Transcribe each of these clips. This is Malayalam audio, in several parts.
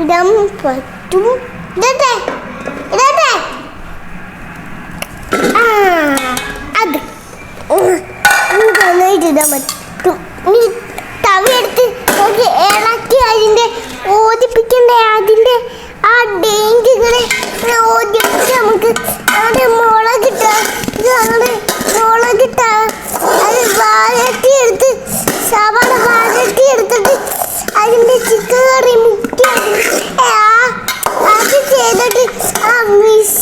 ഇടാൻ പറ്റും. ഇടട്ടെ ഇടട്ടെ അത്. നന്നായിട്ട് ഇടാൻ പറ്റും. നീ തവിയെടുത്ത് നോക്കി ഇളക്കി അതിന്റെ ഓദിപ്പിക്കണ്ടേ അതിന്റെ ആ ഡേഞ്ചുകളെ ഓദിപ്പിച്ച് നമുക്ക് അവിടെ മുളകിട്ട അങ്ങനെ മുളകിട്ട അത് വാഴട്ടി എടുത്ത് സവാള വാഴട്ടി എടുത്തിട്ട് അതിന്റെ ചിക്കൻ കറി മുക്കി അതിൽ- ആ അത് ചെയ്തിട്ട് ആ മിക്സ്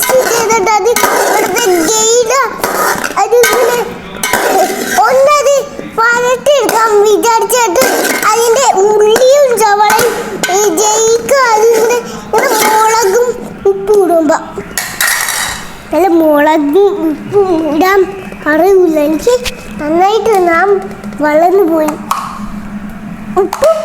ചെയ്തിട്ട് അത് ഇവിടുത്തെ ജയില അതിങ്ങനെ ഒന്നത് വരട്ടിയെടുക്കാൻ വിചാരിച്ചിട്ട് അതിന്റെ ഉള്ളിയും ചവളയും ഈ ജയിക്കും അതിങ്ങനെ മുളകും ഉപ്പും ഇടുമ്പോ. നല്ല മുളകും ഉപ്പും ഇടാൻ അറിയില്ല. എനിക്ക് നന്നായിട്ട് നാം വളർന്നു പോയി. ഉപ്പും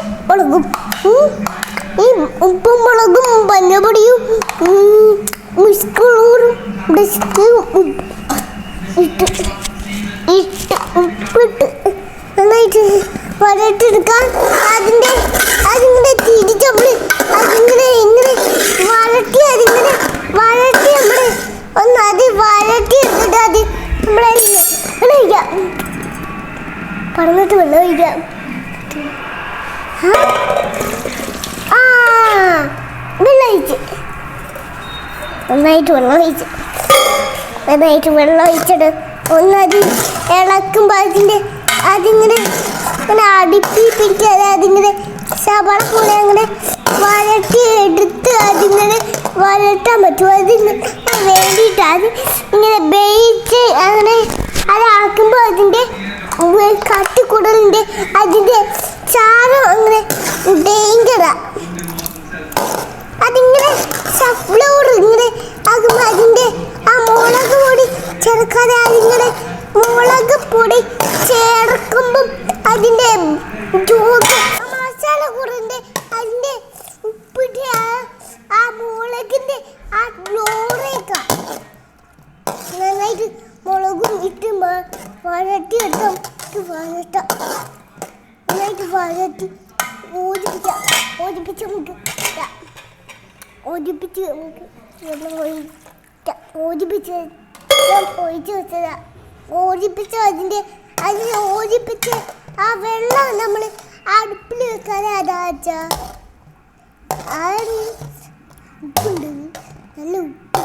ആ വെള്ളം ഒഴിച്ച് നന്നായിട്ട് വെള്ളം ഒഴിച്ച് നന്നായിട്ട് വെള്ളം ഒഴിച്ചിട്ട് ഒന്നത് ഇളക്കുമ്പോൾ അതിന്റെ അതിങ്ങനെ ഇങ്ങനെ അടുപ്പിപ്പിക്കാതെ അതിങ്ങനെ സവാള പോലെ അങ്ങനെ വരട്ടി എടുത്ത് അതിങ്ങനെ വരട്ടാൻ പറ്റും. അതിന് വേണ്ടിയിട്ട് അത് ഇങ്ങനെ വേവിച്ച് അങ്ങനെ അതാക്കുമ്പോൾ അതിന്റെ കട്ടിക്കുടലിന്റെ അതിന്റെ ചാരം അങ്ങനെ ഡേഞ്ചറാണ് അതിങ്ങനെ സഫ്ലവർ ഇങ്ങനെ ആകുമ്പോൾ അതിന്റെ ആ മുളക് പൊടി ചേർക്കാതെ അതിങ്ങനെ മുളക് പൊടി ചേർക്കുമ്പം അതിന്റെ ജോഗ് മസാല കൂടിന്റെ അതിന്റെ ഉപ്പിട്ട് ആ ആ മുളകിന്റെ ആ ഗ്ലോറേക്ക നന്നായിട്ട് മുളകും ഇട്ട് മ- വഴട്ടി എടുക്കാം ഇട്ട് വഴട്ടാം വഴട്ടി ഓടിപ്പിക്കാം ഓടിപ്പിച്ച് നമുക്ക്. ഓടിപ്പിച്ച് ഓടിപ്പിച്ച് ഒഴിച്ച് വെച്ചതാ. ഓടിപ്പിച്ച് അതിന്റെ അതിന് ഓടിപ്പിച്ച് ആ വെള്ളം നമ്മൾ അടുപ്പിൽ വെക്കാതെ ഉപ്പുണ്ട്. നല്ല ഉപ്പ്.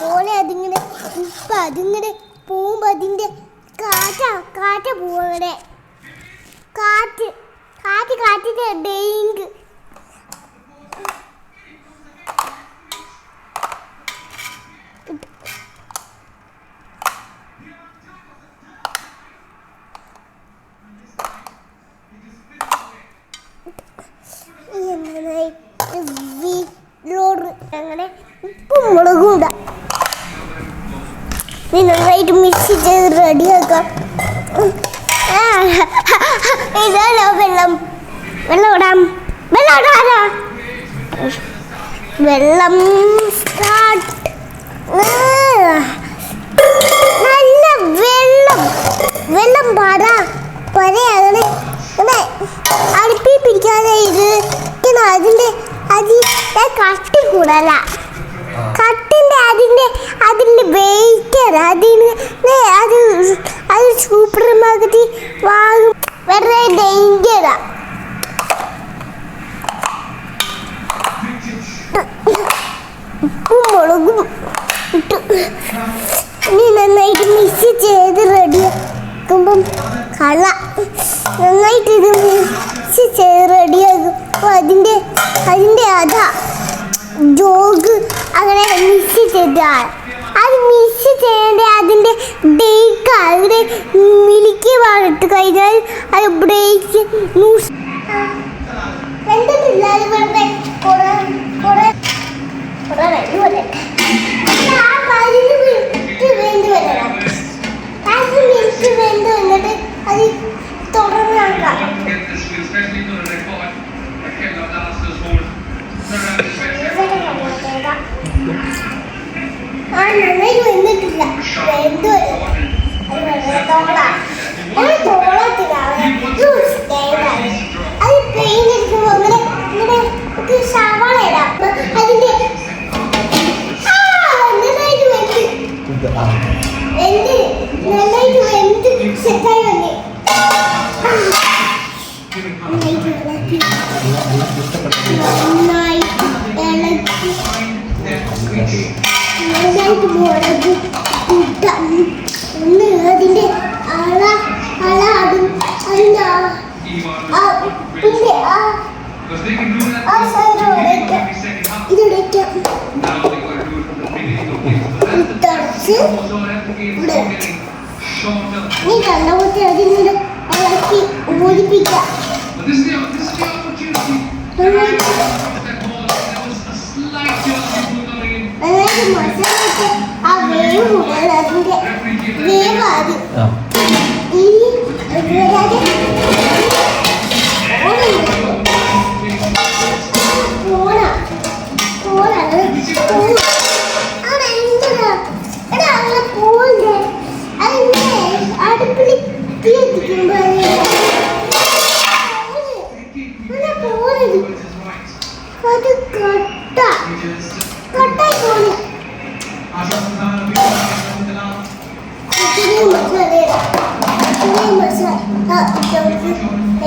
പോലെ അതിങ്ങനെ ഉപ്പ് അതിങ്ങനെ പോകുമ്പോൾ അതിന്റെ കാറ്റ കാറ്റ പോവടെ കാറ്റ് കാറ്റ് കാറ്റിന്റെ ഡെയിങ്ക് അങ്ങനെ ഉപ്പും മുളകും ഇടാം. നന്നായിട്ട് മിക്സ് ചെയ്ത് റെഡിയാക്കാം ഇതാണോ വെള്ളം. വെള്ളം ഇടാം. വെള്ളം ഇടാനാ വെള്ളം സ്റ്റാർട്ട് നല്ല വെള്ളം. വെള്ളം പരയാണ് ഇവിടെ അടുപ്പി പിടിക്കാതെ ഇങ്ങനെ അതിന്റെ അതി കട്ടി കൂടല കട്ടിന്റെ അതിന്റെ അതിന്റെ വെയിറ്റർ അതിന് അത് അത് സൂപ്പർ മാർക്കറ്റിൽ വാങ്ങും. വെറുതെ ഡേഞ്ചറാ ഉപ്പും മുളകും ഇട്ട് നന്നായിട്ട് മിക്സ് ചെയ്ത് റെഡിയാക്കുമ്പം കള. നന്നായിട്ട് ഇത് മിക്സ് ചെയ്ത് റെഡിയാക്കും അപ്പോൾ അതിന്റെ അതിന്റെ അതാ ജോഗ് അങ്ങനെ മിക്സ് ചെയ്താൽ. അത് മിക്സ് ചെയ്യേണ്ട അതിന്റെ ഡേക്ക് മിലിക്ക് കഴിഞ്ഞാൽ അത് ബ്രേക്ക് ലൂസ്. രണ്ട് ആ പതിന് മിനിറ്റ് വേണ്ടി വരണം. പത്ത് മിനിറ്റ് വേണ്ടി വന്നിട്ട് അത് തുടർന്ന് നോക്കാം Get this, especially അതിന്റെ അള അള അതും അതിന്റെ ആ പിന്നെ ആ ആ സൈഡ് ഉടയ്ക്കാം ഇത് ഉടയ്ക്കാം ഉടച്ച് ഉടച്ച് നീ കണ്ടുപോയി അതിനെ വളർത്തി ഓടിപ്പിക്കാം ആ വേവ് അതിന്റെ വേവ്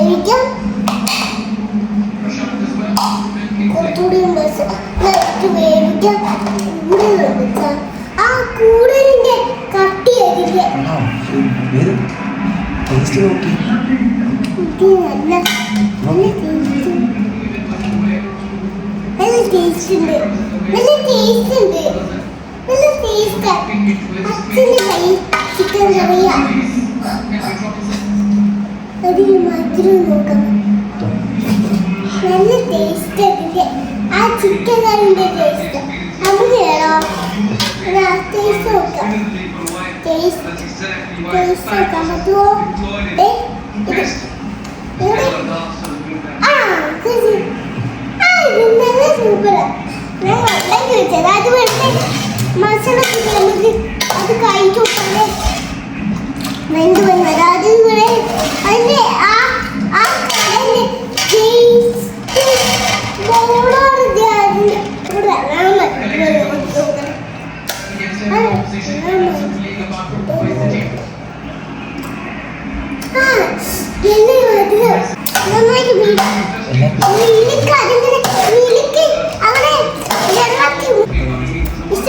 എനിക്ക് കുറച്ചുകൂടി വേവിക്കാൻ കൂടുതൽ ആ കൂടുതലിന്റെ കട്ടിയായിരിക്കും ടേസ്റ്റ് നോക്കി നല്ല നല്ല ടേസ്റ്റ് നല്ല ടേസ്റ്റ് ഉണ്ട്. നല്ല ടേസ്റ്റ് ഉണ്ട്. നല്ല ടേസ്റ്റ്. അച്ഛന് രുചി നോക്കാം. നല്ല ടേസ്റ്റ് അതിന്റെ ആ ചിക്കൻ കറിന്റെ ടേസ്റ്റ് അവിടെയാണോ? ടേസ്റ്റ് നോക്കാം. ടേസ്റ്റ് ടേസ്റ്റ് നോക്കാൻ പറ്റുമോ? അത് കഴിച്ചത് അത് വെറുതെ മസാല അത് കഴിക്കും എനിക്ക് അതിന്റെ